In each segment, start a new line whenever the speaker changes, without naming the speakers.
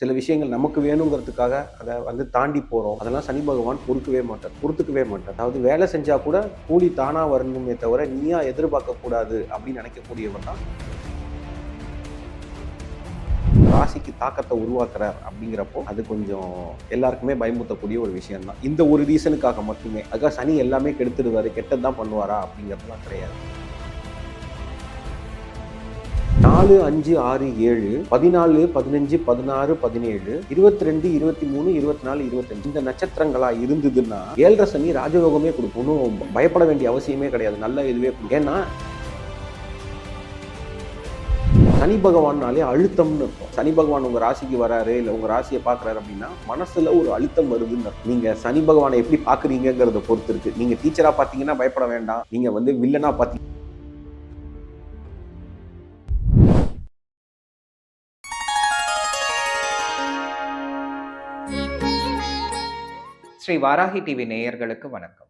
சில விஷயங்கள் நமக்கு வேணுங்கிறதுக்காக அதை வந்து தாண்டி போகிறோம் அதெல்லாம் சனி பகவான் பொறுக்கவே மாட்டார் பொறுத்துக்கவே மாட்டார். அதாவது வேலை செஞ்சால் கூட கூலி தானாக வரணுமே தவிர நீயா எதிர்பார்க்கக்கூடாது அப்படின்னு நினைக்கக்கூடியவர் தான் ராசிக்கு தாக்கத்தை உருவாக்குறார் அப்படிங்கிறப்போ அது கொஞ்சம் எல்லாருக்குமே பயமுத்தக்கூடிய ஒரு விஷயம் தான் இந்த ஒரு ரீசனுக்காக மட்டுமே. அதுக்காக சனி எல்லாமே கெடுத்துடுவார் கெட்டது தான் பண்ணுவாரா அப்படிங்கிறதுலாம் கிடையாது. நாலு அஞ்சு ஆறு ஏழு பதினாலு பதினஞ்சு பதினாறு பதினேழு இருபத்தி ரெண்டு இருபத்தி மூணு இருபத்தி நாலு இருபத்தஞ்சு இந்த நட்சத்திரங்களா இருந்ததுன்னா ஏழரை சனி ராஜயோகமே கொடுக்கும். ஒன்றும் பயப்பட வேண்டிய அவசியமே கிடையாது. நல்ல இதுவே ஏன்னா சனி பகவான்னாலே அழுத்தம்னு இருக்கும் சனி பகவான் உங்க ராசிக்கு வராரு இல்ல உங்க ராசியை பாக்குறாரு அப்படின்னா மனசுல ஒரு அழுத்தம் வருதுன்னு நீங்க சனி பகவானை எப்படி பாக்குறீங்கிறத பொறுத்து இருக்கு. நீங்க டீச்சரா பாத்தீங்கன்னா பயப்பட வேண்டாம். நீங்க வந்து வில்லனா பாத்தீங்க
ஸ்ரீ வாராகி டிவி நேயர்களுக்கு வணக்கம்.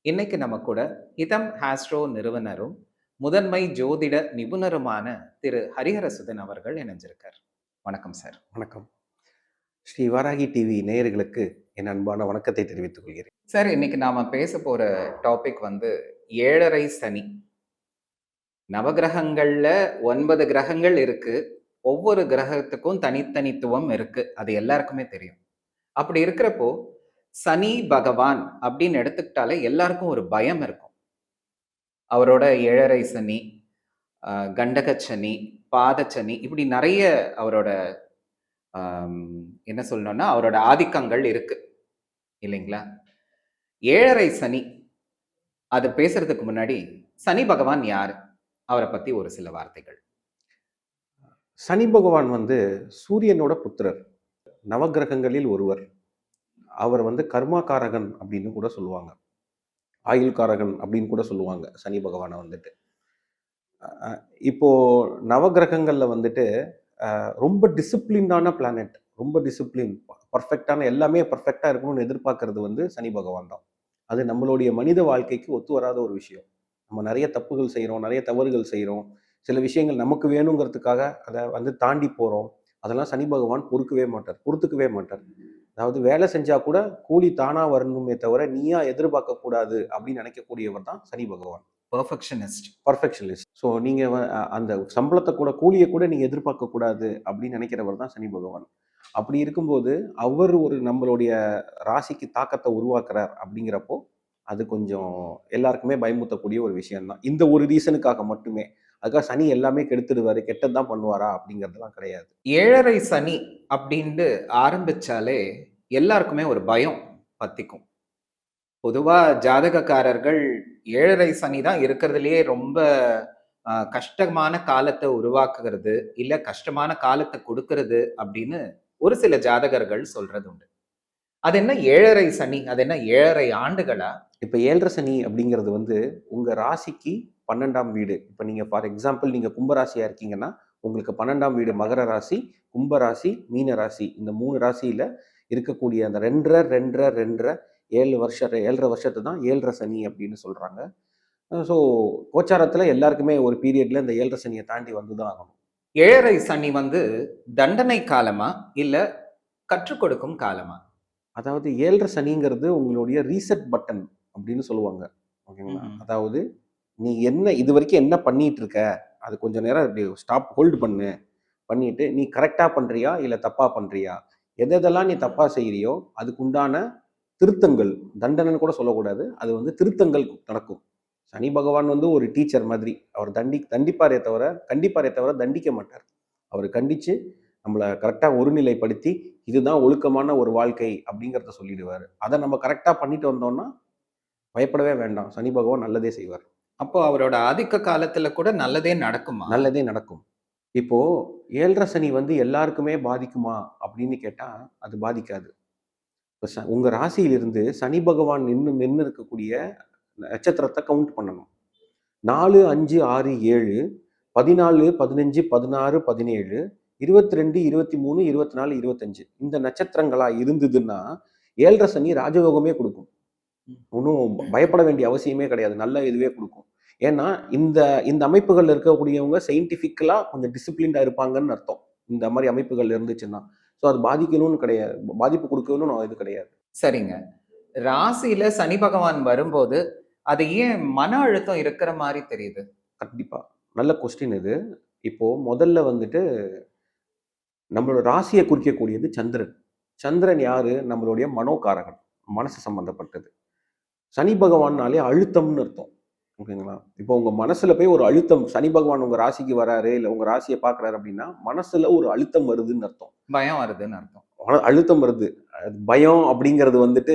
இன்னைக்கு நம்ம கூட இதம் ஹாஸ்ட்ரோ நிறுவனரும் முதன்மை ஜோதிட நிபுணருமான திரு ஹரிஹரசுதன் அவர்கள் இணைஞ்சிருக்கார். வணக்கம் சார்.
வணக்கம். ஸ்ரீ வாராகி டிவி நேயர்களுக்கு என் அன்பான வணக்கத்தை தெரிவித்துக் கொள்கிறேன்.
சார் இன்னைக்கு நாம பேச போற டாபிக் வந்து ஏழரை சனி. நவகிரகங்கள்ல ஒன்பது கிரகங்கள் இருக்கு. ஒவ்வொரு கிரகத்துக்கும் தனித்தனித்துவம் இருக்கு. அது எல்லாருக்குமே தெரியும். அப்படி இருக்கிறப்போ சனி பகவான் அப்படின்னு எடுத்துக்கிட்டாலே எல்லாருக்கும் ஒரு பயம் இருக்கும். அவரோட ஏழரை சனி கண்டக சனி பாதச்சனி இப்படி நிறைய அவரோட என்ன சொல்லணும்னா அவரோட ஆதிக்கங்கள் இருக்கு. இல்லைங்களா? ஏழரை சனி அது பேசுறதுக்கு முன்னாடி சனி பகவான் யார்? அவரை பத்தி ஒரு சில வார்த்தைகள்.
சனி பகவான் வந்து சூரியனோட புத்திரர். நவக்கிரகங்களில் ஒருவர். அவர் வந்து கர்மாகாரகன் அப்படின்னு கூட சொல்லுவாங்க. ஆயுள்காரகன் அப்படின்னு கூட சொல்லுவாங்க. சனி பகவானை வந்துட்டு. இப்போ நவக்கிரகங்கள்ல வந்துட்டு ரொம்ப டிசிப்ளின்டான பிளானட் ரொம்ப டிசிப்ளின் பர்ஃபெக்டான எல்லாமே பர்ஃபெக்டாக இருக்கணும்னு எதிர்பார்க்கறது வந்து சனி பகவான் தான். அது நம்மளுடைய மனித வாழ்க்கைக்கு ஒத்து வராத ஒரு விஷயம். நம்ம நிறைய தப்புகள் செய்கிறோம் நிறைய தவறுகள் செய்கிறோம் சில விஷயங்கள் நமக்கு வேணுங்கிறதுக்காக அதை வந்து தாண்டி போகிறோம் அதெல்லாம் சனி பகவான் பொறுக்கவே மாட்டார் பொறுத்துக்கவே மாட்டார். அதாவது வேலை செஞ்சா கூட கூலி தானா வரணுமே தவிர நீயா எதிர்பார்க்க கூடாது அப்படின்னு நினைக்கக்கூடியவர் தான் சனி பகவான்.
பெர்ஃபெக்ஷனிஸ்ட்
பர்ஃபெக்ஷனிஸ்ட் ஸோ நீங்க வ- அ- அந்த சம்பளத்தை கூட கூலியை கூட நீங்க எதிர்பார்க்க கூடாது அப்படின்னு நினைக்கிறவர் தான் சனி பகவான். அப்படி இருக்கும்போது அவர் ஒரு நம்மளுடைய ராசிக்கு தாக்கத்தை உருவாக்குறார் அப்படிங்கிறப்போ அது கொஞ்சம் எல்லாருக்குமே பயமுறுத்தக்கூடிய ஒரு விஷயம் தான் இந்த ஒரு ரீசனுக்காக மட்டுமே. அதுக்காக சனி எல்லாமே கெடுத்துடுவாரு கெட்டது தான் பண்ணுவாரா அப்படிங்கிறதுலாம் கிடையாது.
ஏழரை சனி அப்படின்ட்டு ஆரம்பிச்சாலே எல்லாருக்குமே ஒரு பயம் பத்திக்கும். பொதுவாக ஜாதகக்காரர்கள் ஏழரை சனி தான் இருக்கிறதுலையே ரொம்ப கஷ்டமான காலத்தை உருவாக்குகிறது இல்லை கஷ்டமான காலத்தை கொடுக்கறது அப்படின்னு ஒரு சில ஜாதகர்கள் சொல்றது உண்டு அது என்ன ஏழரை சனி அது என்ன ஏழரை ஆண்டுகளா?
இப்போ ஏழரை சனி அப்படிங்கிறது வந்து உங்க ராசிக்கு பன்னெண்டாம் வீடு. இப்போ நீங்க ஃபார் எக்ஸாம்பிள் நீங்க கும்பராசியா இருக்கீங்கன்னா உங்களுக்கு பன்னெண்டாம் வீடு மகர ராசி கும்பராசி மீன ராசி. இந்த மூணு ராசியில இருக்கக்கூடிய அந்த ரெண்டரை ரெண்டரை ரெண்டரை ஏழு வருஷம் ஏழரை வருஷத்தை தான் ஏழரை சனி அப்படின்னு சொல்றாங்க. ஸோ கோச்சாரத்துல எல்லாருக்குமே ஒரு பீரியட்ல இந்த ஏழரை சனியை தாண்டி வந்து தான் ஆகணும்.
ஏழரை சனி வந்து தண்டனை காலமா இல்ல கற்றுக் கொடுக்கும் காலமா?
அதாவது ஏழரை சனிங்கிறது உங்களுடைய ரீசெட் பட்டன் அப்படின்னு சொல்லுவாங்க. ஓகேங்களா. அதாவது நீ என்ன இது வரைக்கும் என்ன பண்ணிட்டு இருக்க? அது கொஞ்ச நேரம் இப்படி ஸ்டாப் ஹோல்டு பண்ணு. பண்ணிட்டு நீ கரெக்டா பண்றியா? இல்ல தப்பா பண்றியா? எது எதெல்லாம் நீ தப்பா செய்யறியோ அதுக்குண்டான திருத்தங்கள் தண்டனைன்னு கூட சொல்லக்கூடாது. அது வந்து திருத்தங்கள் நடக்கும். சனி பகவான் வந்து ஒரு டீச்சர் மாதிரி. அவர் தண்டி தண்டிப்பாரே தவிர கண்டிப்பாரே தவிர தண்டிக்க மாட்டார். அவர் கண்டிச்சு நம்மளை கரெக்டாக ஒருநிலைப்படுத்தி இதுதான் ஒழுக்கமான ஒரு வாழ்க்கை அப்படிங்கிறத சொல்லிடுவார். அதை நம்ம கரெக்டாக பண்ணிட்டு வந்தோம்னா பயப்படவே வேண்டாம். சனி பகவான் நல்லதே செய்வார்.
அப்போ அவரோட ஆதிக்க காலத்துல கூட நல்லதே நடக்குமா?
நல்லதே நடக்கும். இப்போ ஏழரை சனி வந்து எல்லாருக்குமே பாதிக்குமா அப்படின்னு கேட்டா அது பாதிக்காது. இப்போ ச உங்க ராசியிலிருந்து சனி பகவான் நின்று நின்று இருக்கக்கூடிய நட்சத்திரத்தை கவுண்ட் பண்ணணும். நாலு அஞ்சு ஆறு ஏழு பதினாலு பதினஞ்சு பதினாறு பதினேழு இருபத்தி ரெண்டு இருபத்தி மூணு இருபத்தி நாலு இருபத்தஞ்சு இந்த நட்சத்திரங்களா இருந்ததுன்னா ஏழரை சனி ராஜயோகமே கொடுக்கும். ஒன்றும் பயப்பட வேண்டிய அவசியமே கிடையாது. நல்ல இதுவே கொடுக்கும். ஏன்னா இந்த இந்த அமைப்புகள்ல இருக்கக்கூடியவங்க சயின்டிஃபிக்கலா கொஞ்சம் டிசிப்ளின்டா இருப்பாங்கன்னு அர்த்தம். இந்த மாதிரி அமைப்புகள் இருந்துச்சுன்னா. ஸோ அது பாதிக்கணும்னு கிடையாது. பாதிப்பு கொடுக்கணும்னு இது கிடையாது.
சரிங்க. ராசியில சனி பகவான் வரும்போது அது ஏன் மன அழுத்தம் இருக்கிற மாதிரி தெரியுது?
கண்டிப்பா. நல்ல கொஸ்டின் இது. இப்போ முதல்ல வந்துட்டு நம்மளோட ராசியை குறிக்கக்கூடியது சந்திரன். சந்திரன் யாரு? நம்மளுடைய மனோகாரகன். மனசு சம்பந்தப்பட்டது. சனி பகவான்னாலே அழுத்தம்னு அர்த்தம். ஓகேங்களா? இப்போ உங்க மனசுல போய் ஒரு அழுத்தம் சனி பகவான் உங்க ராசிக்கு வராரு இல்ல உங்க ராசியை பார்க்கறாரு அப்படின்னா மனசுல ஒரு அழுத்தம் வருதுன்னு அர்த்தம்.
பயம் வருதுன்னு அர்த்தம்.
அழு- அழுத்தம் வருது. பயம் அப்படிங்கிறது வந்துட்டு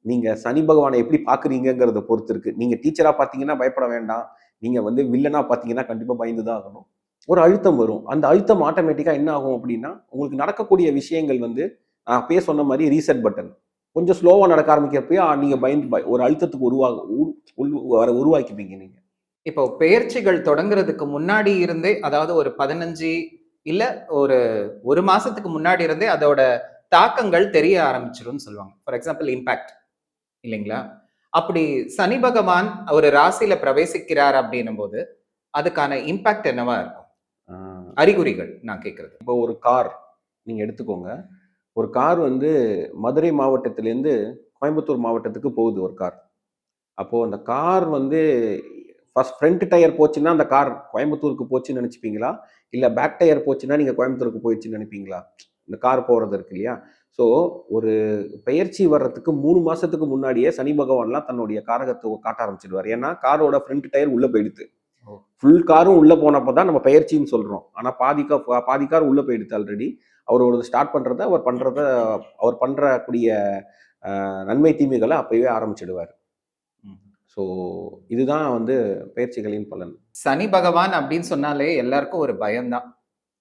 நீங்க சனி பகவானை எப்படி பாக்குறீங்கிறத பொறுத்து இருக்கு. நீங்க டீச்சரா பாத்தீங்கன்னா பயப்பட வேண்டாம். நீங்க வந்து வில்லனா பாத்தீங்கன்னா கண்டிப்பா பயந்து தான் ஆகணும். ஒரு அழுத்தம் வரும். அந்த அழுத்தம் ஆட்டோமேட்டிக்கா என்ன ஆகும் அப்படின்னா உங்களுக்கு நடக்கக்கூடிய விஷயங்கள் வந்து நான் அப்பயே சொன்ன மாதிரி ரீசெட் பட்டன் கொஞ்சம் ஸ்லோவா நடக்க ஆரம்பிக்கிறப்பயே ஆ, நீங்க பயந்து பய- ஒரு அழுத்தத்துக்கு உருவாக உரு- உள்- உருவாக்கிப்பீங்க நீங்க.
இப்போ பெயர்ச்சிகள் தொடங்குறதுக்கு முன்னாடி இருந்தே அதாவது ஒரு பதினஞ்சு இல்ல ஒரு ஒரு மாசத்துக்கு முன்னாடி இருந்தே அதோட தாக்கங்கள் தெரிய ஆரம்பிச்சிரும்னு சொல்லுவாங்க. ஃபார் எக்ஸாம்பிள் இம்பாக்ட் இல்லைங்களா? அப்படி சனி பகவான் ஒரு ராசியில பிரவேசிக்கிறார் அப்படின்னும் போது அதுக்கான இம்பாக்ட் என்னவா இருக்கும்? அறிகுறிகள் நான் கேக்குறது.
இப்போ ஒரு கார் நீங்கள் எடுத்துக்கோங்க. ஒரு கார் வந்து மதுரை மாவட்டத்திலேருந்து கோயம்புத்தூர் மாவட்டத்துக்கு போகுது ஒரு கார். அப்போது அந்த கார் வந்து ஃபர்ஸ்ட் ஃப்ரண்ட் டயர் போச்சுன்னா அந்த கார் கோயம்புத்தூருக்கு போச்சுன்னு நினச்சிப்பீங்களா? இல்லை பேக் டயர் போச்சுன்னா நீங்கள் கோயம்புத்தூருக்கு போயிடுச்சுன்னு நினைப்பீங்களா? இந்த கார் போகிறது இருக்கு இல்லையா? ஸோ ஒரு பெயர்ச்சி வர்றதுக்கு மூணு மாதத்துக்கு முன்னாடியே சனி பகவான்லாம் தன்னுடைய காரகத்தை காட்ட ஆரம்பிச்சிடுவார். ஏன்னா காரோட ஃப்ரண்ட் டயர் உள்ளே போயிடுது. ஃபுல் காரும் உள்ளே போனப்போ தான் நம்ம பெயர்ச்சின்னு சொல்கிறோம் ஆனால் பாதி கா பாதி கார் உள்ளே போயிடுது ஆல்ரெடி அவரோட ஸ்டார்ட் பண்ணுறத அவர் பண்ணுறத அவர் பண்ணுறக்கூடிய நன்மை தீமைகளை அப்பயே ஆரம்பிச்சிடுவார். ஸோ இதுதான் வந்து பயிற்சிகளின் பலன்.
சனி பகவான் அப்படின்னு சொன்னாலே எல்லாருக்கும் ஒரு பயம்தான்.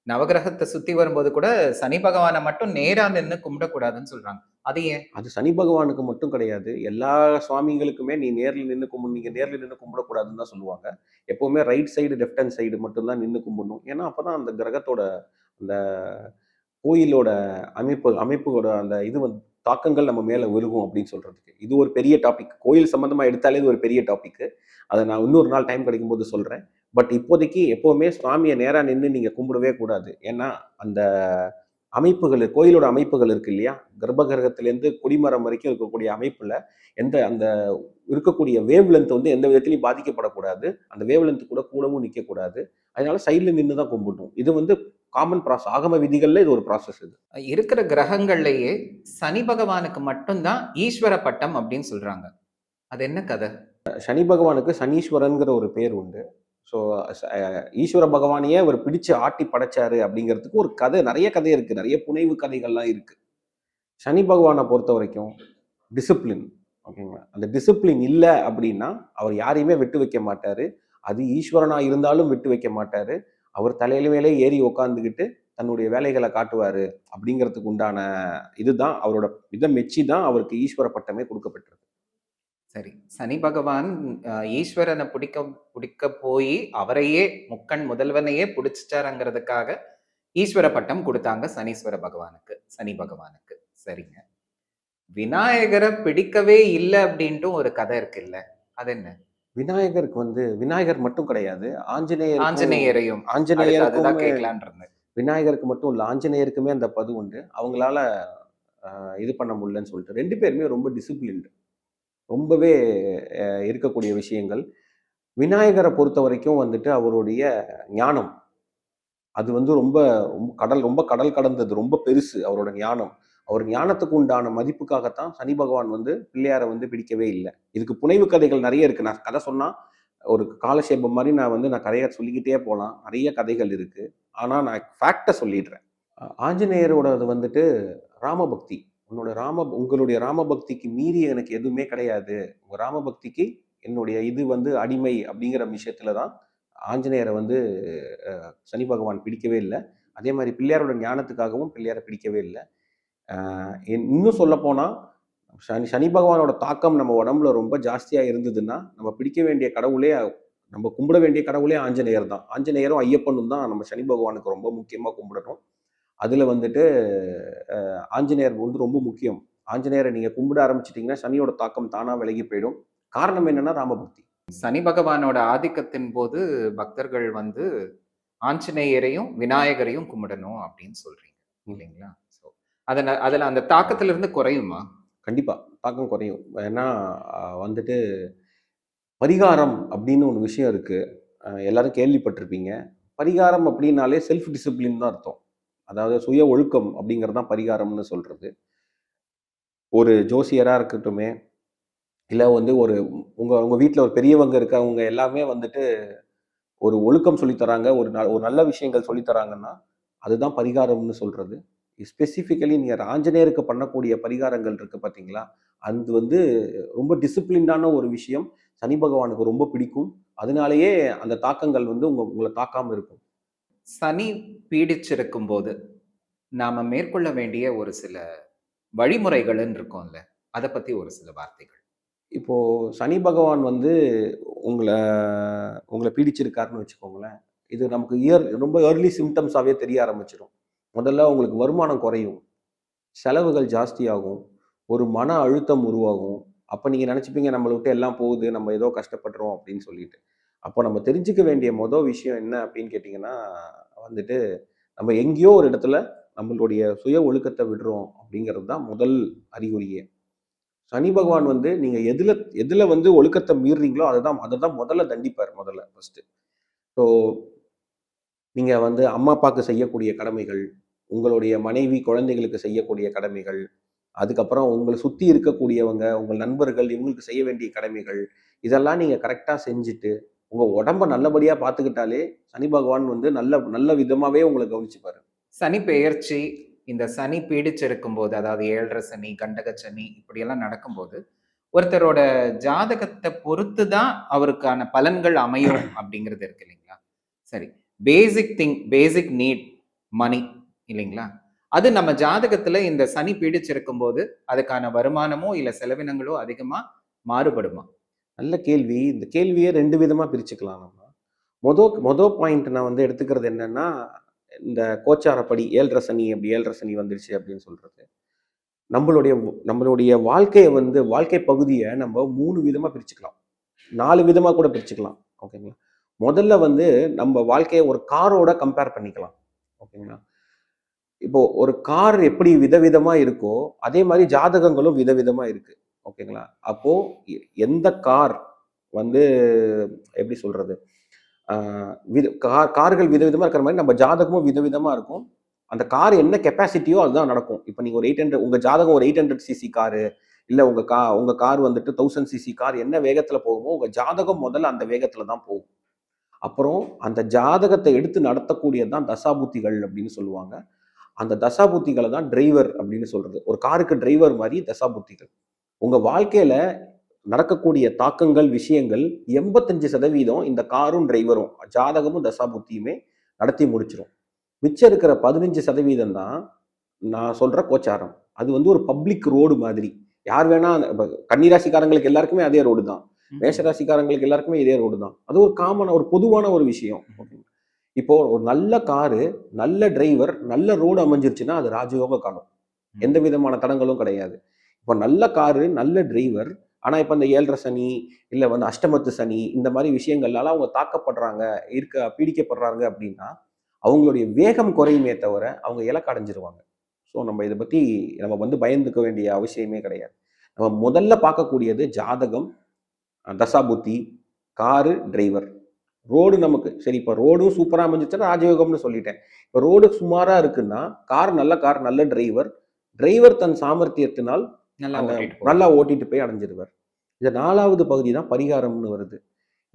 நவகிரகத்தை சுத்தி வரும்போது கூட சனி பகவானை மட்டும் நேரா நின்னு கும்பிடக்கூடாதுன்னு சொல்றாங்க. அது ஏன்?
அது சனி பகவானுக்கு மட்டும் கிடையாது. எல்லா சுவாமிகளுக்குமே நீ நேரில் நின்று கும்பிடு நீங்கள் நேரில் நின்று கும்பிடக்கூடாதுன்னு தான் சொல்லுவாங்க. எப்போவுமே right side left hand side மட்டும்தான் நின்று கும்பிடணும். ஏன்னா அப்போ தான் அந்த கிரகத்தோட அந்த கோயிலோட அமைப்பு அமைப்போட அந்த இது வந்து தாக்கங்கள் நம்ம மேலே விழுகும் அப்படின்னு சொல்கிறதுக்கு இது ஒரு பெரிய டாபிக் கோயில் சம்மந்தமாக எடுத்தாலே இது ஒரு பெரிய டாபிக் அதை நான் இன்னொரு நாள் டைம் கிடைக்கும்போது சொல்கிறேன் பட் இப்போதைக்கு எப்போவுமே சுவாமியை நேராக நின்று நீங்கள் கும்பிடவே கூடாது. ஏன்னா அந்த அமைப்புகள் கோயிலோட அமைப்புகள் இருக்கு இல்லையா? கர்ப்பகிரகத்திலேருந்து குடிமரம் வரைக்கும் இருக்கக்கூடிய அமைப்பில் எந்த அந்த இருக்கக்கூடிய வேவ் லென்த் வந்து எந்த விதத்திலையும் பாதிக்கப்படக்கூடாது. அந்த வேவ் லென்த் கூட கூடவும் நிற்கக்கூடாது அதனால சைடில் நின்று தான் கும்பிடணும். இது வந்து காமன் ப்ராசஸ் ஆகம விதிகள்ல இது ஒரு ப்ராசஸ் இது.
இருக்கிற கிரகங்கள்லயே சனி பகவானுக்கு மட்டும்தான் ஈஸ்வர பட்டம் அப்படின்னு சொல்றாங்க. அது என்ன கதை?
சனி பகவானுக்கு சனீஸ்வரன்கிற ஒரு பேர் உண்டு. ஸோ ஈஸ்வர பகவானையே அவர் பிடிச்சு ஆட்டி படைச்சாரு அப்படிங்கிறதுக்கு ஒரு கதை நிறைய கதை இருக்கு. நிறைய புனைவு கதைகள்லாம் இருக்கு. சனி பகவானை பொறுத்த வரைக்கும் டிசிப்ளின் ஓகேங்களா? அந்த டிசிப்ளின் இல்லை அப்படின்னா அவர் யாரையுமே விட்டு வைக்க மாட்டாரு. அது ஈஸ்வரனா இருந்தாலும் விட்டு வைக்க மாட்டாரு. அவர் தலையில மேலே ஏறி உக்காந்துக்கிட்டு தன்னுடைய வேலைகளை காட்டுவார் அப்படிங்கிறதுக்கு உண்டான இதுதான் அவரோட இதை மெச்சி தான் அவருக்கு ஈஸ்வர பட்டமே கொடுக்கப்பட்டிருக்கு.
சரி. சனி பகவான் ஈஸ்வரனை பிடிக்க பிடிக்க போய் அவரையே முக்கண் முதல்வனையே பிடிச்சிட்டாருங்கிறதுக்காக ஈஸ்வர பட்டம் கொடுத்தாங்க சனீஸ்வர பகவானுக்கு சனி பகவானுக்கு. சரிங்க. விநாயகரை பிடிக்கவே இல்லை அப்படின்ட்டு ஒரு கதை இருக்குல்ல. அது என்ன
விநாயகருக்கு வந்து விநாயகர் மட்டும் கிடையாது ஆஞ்சநேயர்
ஆஞ்சநேயரையும்.
ஆஞ்சநேயருக்கும்
கேட்கலான் இருந்தேன்
விநாயகருக்கு மட்டும் இல்ல ஆஞ்சநேயருக்குமே அந்த பது உண்டு. அவங்களால இது பண்ண முடியலன்னு சொல்லிட்டு. ரெண்டு பேருமே ரொம்ப டிசிப்ளின்டு ரொம்பவே இருக்கக்கூடிய விஷயங்கள். விநாயகரை பொறுத்த வரைக்கும் வந்துட்டு அவருடைய ஞானம். அது வந்து ரொம்ப கடல் ரொம்ப கடல் கடந்தது ரொம்ப பெருசு அவரோட ஞானம். அவர் ஞானத்துக்கு உண்டான மதிப்புக்காகத்தான் சனி பகவான் வந்து பிள்ளையாரை வந்து பிடிக்கவே இல்லை. இதுக்கு புனைவு கதைகள் நிறைய இருக்கு. நான் கதை சொன்னா ஒரு காலசேபம் மாதிரி நான் வந்து நான் கதையை சொல்லிக்கிட்டே போகலாம் நிறைய கதைகள் இருக்கு. ஆனால் நான் ஃபேக்டை சொல்லிடுறேன். ஆஞ்சநேயரோடது வந்துட்டு ராமபக்தி. உன்னோட ராம உங்களுடைய ராமபக்திக்கு மீறி எனக்கு எதுவுமே கிடையாது. உங்கள் ராமபக்திக்கு என்னுடைய இது வந்து அடிமை அப்படிங்கிற விஷயத்துல தான் ஆஞ்சநேயரை வந்து சனி பகவான் பிடிக்கவே இல்லை. அதே மாதிரி பிள்ளையாரோட ஞானத்துக்காகவும் பிள்ளையாரை பிடிக்கவே இல்லை. இன்னும் சொல்ல போனா சனி சனி பகவானோட தாக்கம் நம்ம உடம்புல ரொம்ப ஜாஸ்தியா இருந்ததுன்னா நம்ம பிடிக்க வேண்டிய கடவுளே நம்ம கும்பிட வேண்டிய கடவுளே ஆஞ்சநேயர் தான். ஆஞ்சநேயரும் ஐயப்பனும் தான் நம்ம சனி பகவானுக்கு ரொம்ப முக்கியமா கும்பிடணும். அதுல வந்துட்டு ஆஞ்சநேயர் வந்து ரொம்ப முக்கியம். ஆஞ்சநேயரை நீங்க கும்பிட ஆரம்பிச்சிட்டீங்கன்னா சனியோட தாக்கம் தானா விலகி போயிடும். காரணம் என்னன்னா ராமபக்தி.
சனி பகவானோட ஆதிக்கத்தின் போது பக்தர்கள் வந்து ஆஞ்சநேயரையும் விநாயகரையும் கும்பிடணும் அப்படின்னு சொல்றீங்க. இல்லைங்களா? ஸோ அதில் அதில் அந்த தாக்கத்திலிருந்து குறையுமா?
கண்டிப்பாக தாக்கம் குறையும். ஏன்னா வந்துட்டு பரிகாரம் அப்படின்னு ஒன்று விஷயம் இருக்குது எல்லோரும் எல்லாரும் கேள்விப்பட்டிருப்பீங்க. பரிகாரம் அப்படின்னாலே செல்ஃப் டிசிப்ளின் தான் அர்த்தம். அதாவது சுய ஒழுக்கம் அப்படிங்கிறது தான் பரிகாரம்னு சொல்கிறது ஒரு ஜோசியராக இருக்கட்டுமே இல்லை வந்து ஒரு உங்கள் உங்கள் வீட்டில் ஒரு பெரியவங்க இருக்கவங்க எல்லாமே வந்துட்டு ஒரு ஒழுக்கம் சொல்லித் தராங்க ஒரு ந- ஒரு நல்ல விஷயங்கள் சொல்லித் தராங்கன்னா அதுதான் பரிகாரம்னு சொல்கிறது ஸ்பெசிஃபிக்கலி நீங்கள் ஆஞ்சநேயருக்கு பண்ணக்கூடிய பரிகாரங்கள் இருக்கு பார்த்தீங்களா அது வந்து ரொம்ப டிசிப்ளின்டான ஒரு விஷயம். சனி பகவானுக்கு ரொம்ப பிடிக்கும். அதனாலேயே அந்த தாக்கங்கள் வந்து உங்க உங்களை தாக்காம இருக்கும்.
சனி பீடிச்சிருக்கும் போது நாம மேற்கொள்ள வேண்டிய ஒரு சில வழிமுறைகள்னு இருக்கும்ல. அதை பத்தி ஒரு சில வார்த்தைகள்.
இப்போ சனி பகவான் வந்து உங்களை உங்களை பீடிச்சிருக்காருன்னு வச்சுக்கோங்களேன். இது நமக்கு இயர் ரொம்ப ஏர்லி சிம்டம்ஸாகவே தெரிய ஆரம்பிச்சிடும் முதல்ல உங்களுக்கு வருமானம் குறையும். செலவுகள் ஜாஸ்தியாகும். ஒரு மன அழுத்தம் உருவாகும். அப்போ நீங்கள் நினச்சிப்பீங்க நம்மளை விட்டு எல்லாம் போகுது நம்ம ஏதோ கஷ்டப்படுறோம் அப்படின்னு சொல்லிட்டு. அப்போ நம்ம தெரிஞ்சுக்க வேண்டிய மொதல் விஷயம் என்ன அப்படின்னு கேட்டிங்கன்னா வந்துட்டு நம்ம எங்கேயோ ஒரு இடத்துல நம்மளுடைய சுய ஒழுக்கத்தை விடுறோம் அப்படிங்கிறது தான் முதல் அறிகுறியே. சனி பகவான் வந்து நீங்கள் எதில் எதில் வந்து ஒழுக்கத்தை மீறுறீங்களோ அதை தான் அதை தான் முதல்ல தண்டிப்பார் முதல்ல ஃபஸ்ட்டு ஸோ நீங்கள் வந்து அம்மா அப்பாவுக்கு செய்யக்கூடிய கடமைகள் உங்களுடைய மனைவி குழந்தைகளுக்கு செய்யக்கூடிய கடமைகள் அதுக்கப்புறம் உங்களை சுற்றி இருக்கக்கூடியவங்க உங்கள் நண்பர்கள் இவங்களுக்கு செய்ய வேண்டிய கடமைகள் இதெல்லாம் நீங்கள் கரெக்டாக செஞ்சுட்டு உங்கள் உடம்ப நல்லபடியாக பார்த்துக்கிட்டாலே சனி பகவான் வந்து நல்ல நல்ல விதமாகவே உங்களை கவனிச்சுப்பாரு.
சனி பெயர்ச்சி இந்த சனி பீடிச்சிருக்கும் போது அதாவது ஏழரை சனி கண்டக சனி இப்படியெல்லாம் நடக்கும்போது ஒருத்தரோட ஜாதகத்தை பொறுத்து தான் அவருக்கான பலன்கள் அமையும் அப்படிங்கிறது இருக்கு இல்லைங்களா? சரி பேசிக் திங் பேசிக் நீட் மணி இல்லைங்களா? அது நம்ம ஜாதகத்துல இந்த சனி பீடிச்சிருக்கும் போது அதுக்கான வருமானமோ இல்ல செலவினங்களோ அதிகமா மாறுபடுமா?
நல்ல கேள்வி. இந்த கேள்வியை ரெண்டு விதமாக பிரிச்சுக்கலாம் நம்ம. மொதல் மொதல் பாயிண்ட் நான் வந்து எடுத்துக்கிறது என்னன்னா இந்த கோச்சாரப்படி ஏழரை சனி அப்படி ஏழரை சனி வந்துருச்சு அப்படின்னு சொல்றது. நம்மளுடைய நம்மளுடைய வாழ்க்கையை வந்து வாழ்க்கை பகுதியை நம்ம மூணு விதமாக பிரிச்சுக்கலாம். நாலு விதமாக கூட பிரிச்சுக்கலாம். ஓகேங்களா? முதல்ல வந்து நம்ம வாழ்க்கையை ஒரு காரோட கம்பேர் பண்ணிக்கலாம். ஓகேங்களா? இப்போ ஒரு கார் எப்படி விதவிதமா இருக்கோ அதே மாதிரி ஜாதகங்களும் விதவிதமா இருக்கு. ஓகேங்களா அப்போ எந்த கார் வந்து எப்படி சொல்றது? வித கார் கார்கள் விதவிதமா இருக்கிற மாதிரி நம்ம ஜாதகமும் விதவிதமா இருக்கும். அந்த கார் என்ன கெப்பாசிட்டியோ அதுதான் நடக்கும். இப்போ நீங்க ஒரு எயிட் ஹண்ட்ரட் உங்க ஜாதகம் ஒரு எயிட் ஹண்ட்ரட் சிசி காரு இல்ல உங்க கா உங்க கார் வந்துட்டு தௌசண்ட் சிசி கார் என்ன வேகத்துல போகுமோ உங்க ஜாதகம் முதல்ல அந்த வேகத்துல தான் போகும். அப்புறம் அந்த ஜாதகத்தை எடுத்து நடத்தக்கூடியது தான் தசாபுத்திகள் அப்படின்னு சொல்லுவாங்க. அந்த தசாபுத்திகளை தான் டிரைவர் அப்படின்னு சொல்றது. ஒரு காருக்கு டிரைவர் மாதிரி தசாபுத்திகள். உங்க வாழ்க்கையில நடக்கக்கூடிய தாக்கங்கள் விஷயங்கள் எண்பத்தஞ்சு சதவீதம் இந்த காரும் டிரைவரும் ஜாதகமும் தசாபுத்தியுமே நடத்தி முடிச்சிரும். மிச்சம் இருக்கிற பதினஞ்சு சதவீதம் தான் நான் சொல்ற கோச்சாரம். அது வந்து ஒரு பப்ளிக் ரோடு மாதிரி. யார் வேணா கன்னிராசிக்காரங்களுக்கு எல்லாருக்குமே அதே ரோடு தான். மேஷராசிக்காரங்களுக்கு எல்லாருக்குமே இதே ரோடு தான். அது ஒரு காமன் ஒரு பொதுவான ஒரு விஷயம். இப்போ ஒரு நல்ல காரு நல்ல டிரைவர் நல்ல ரோடு அமைஞ்சிருச்சுன்னா அது ராஜயோக காலம். எந்த விதமான தடங்களும் கிடையாது. இப்போ நல்ல காரு நல்ல டிரைவர் ஆனா இப்போ இந்த ஏழரை சனி இல்ல வந்து அஷ்டமத்து சனி இந்த மாதிரி விஷயங்கள்னால அவங்க தாக்கப்படுறாங்க இருக்க பீடிக்கப்படுறாங்க அப்படின்னா அவங்களுடைய வேகம் குறையுமே தவிர அவங்க இலக்கு அடைஞ்சிருவாங்க. ஸோ நம்ம இதை பத்தி நம்ம வந்து பயந்துக்க வேண்டிய அவசியமே கிடையாது. நம்ம முதல்ல பார்க்கக்கூடியது ஜாதகம் தசாபுத்தி காரு டிரைவர் ரோடு நமக்கு. சரி இப்போ ரோடும் சூப்பராக அமைஞ்சிச்சுன்னா ராஜயோகம்னு சொல்லிட்டேன். இப்போ ரோடு சுமாராக இருக்குன்னா கார் நல்ல கார் நல்ல டிரைவர் டிரைவர் தன் சாமர்த்தியத்தினால்
நல்லா.
நல்லா ஓட்டிட்டு போய் அடைஞ்சிருவார். இது நாலாவது பகுதி தான் பரிகாரம்னு வருது.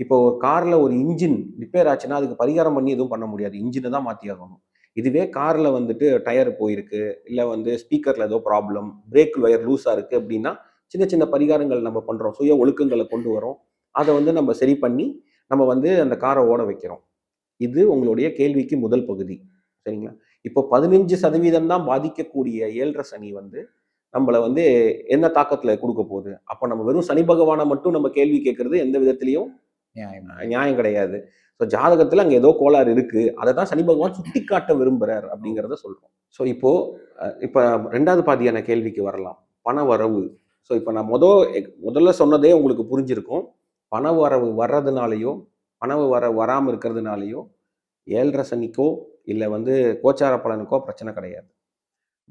இப்போ ஒரு கார்ல ஒரு இன்ஜின் ரிப்பேர் ஆச்சுன்னா அதுக்கு பரிகாரம் பண்ணி எதுவும் பண்ண முடியாது. இன்ஜினை தான் மாற்றி ஆகணும். இதுவே கார்ல வந்துட்டு டயர் போயிருக்கு இல்லை வந்து ஸ்பீக்கர்ல ஏதோ ப்ராப்ளம் பிரேக் ஒயர் லூஸாக இருக்கு அப்படின்னா சின்ன சின்ன பரிகாரங்கள் நம்ம பண்றோம். சுய ஒழுக்கங்களை கொண்டு வரோம். அதை வந்து நம்ம சரி பண்ணி நம்ம வந்து அந்த காரை ஓட வைக்கிறோம். இது உங்களுடைய கேள்விக்கு முதல் பகுதி. சரிங்களா? இப்போ பதினஞ்சு சதவீதம் தான் பாதிக்கக்கூடிய ஏழரை சனி வந்து நம்மளை வந்து என்ன தாக்கத்துல கொடுக்க போகுது? அப்போ நம்ம வெறும் சனி பகவானை மட்டும் நம்ம கேள்வி கேட்கறது எந்த விதத்திலையும்
நியாயமா.
நியாயம் கிடையாது. ஸோ ஜாதகத்துல அங்க ஏதோ கோளாறு இருக்கு. அதை தான் சனி பகவான் சுட்டி காட்ட விரும்புறார் அப்படிங்கிறத சொல்றோம். ஸோ இப்போ அஹ், இப்போ ரெண்டாவது பாதியான கேள்விக்கு வரலாம். பண வரவு. ஸோ இப்போ நான் முத முதல்ல சொன்னதே உங்களுக்கு புரிஞ்சிருக்கும். பண வரவு வர்றதுனாலையோ பண வர வராமல் இருக்கிறதுனாலையோ ஏழரை சனிக்கோ இல்லை வந்து கோச்சார பலனுக்கோ பிரச்சனை கிடையாது.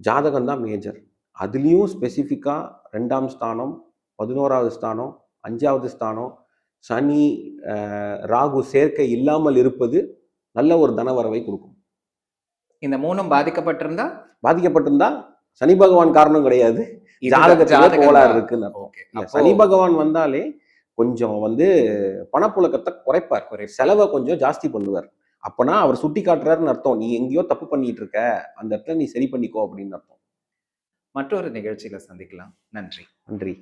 ஜாதகம் தான் மேஜர் அதுலேயும் ஸ்பெசிஃபிக்காக ரெண்டாம் ஸ்தானம் பதினோராவது ஸ்தானம் அஞ்சாவது ஸ்தானம் சனி ராகு சேர்க்கை இல்லாமல் இருப்பது நல்ல ஒரு தனவரவை கொடுக்கும்.
இந்த மூணும் பாதிக்கப்பட்டிருந்தா?
பாதிக்கப்பட்டிருந்தா சனி பகவான் காரணம் கிடையாது. ஜாதகத்துல கோளாறு. இருக்குன்னு சனி பகவான் வந்தாலே கொஞ்சம் வந்து பணப்புழக்கத்தை குறைப்பார்.
குறைப்பு.
செலவை கொஞ்சம் ஜாஸ்தி பண்ணுவார். அப்பனா அவர் சுட்டி காட்டுறாருன்னு அர்த்தம். நீ எங்கேயோ தப்பு பண்ணிட்டு இருக்க. அந்த இடத்துல நீ சரி பண்ணிக்கோ அப்படின்னு அர்த்தம்.
மற்றொரு நிகழ்ச்சியில சந்திக்கலாம். நன்றி.
நன்றி.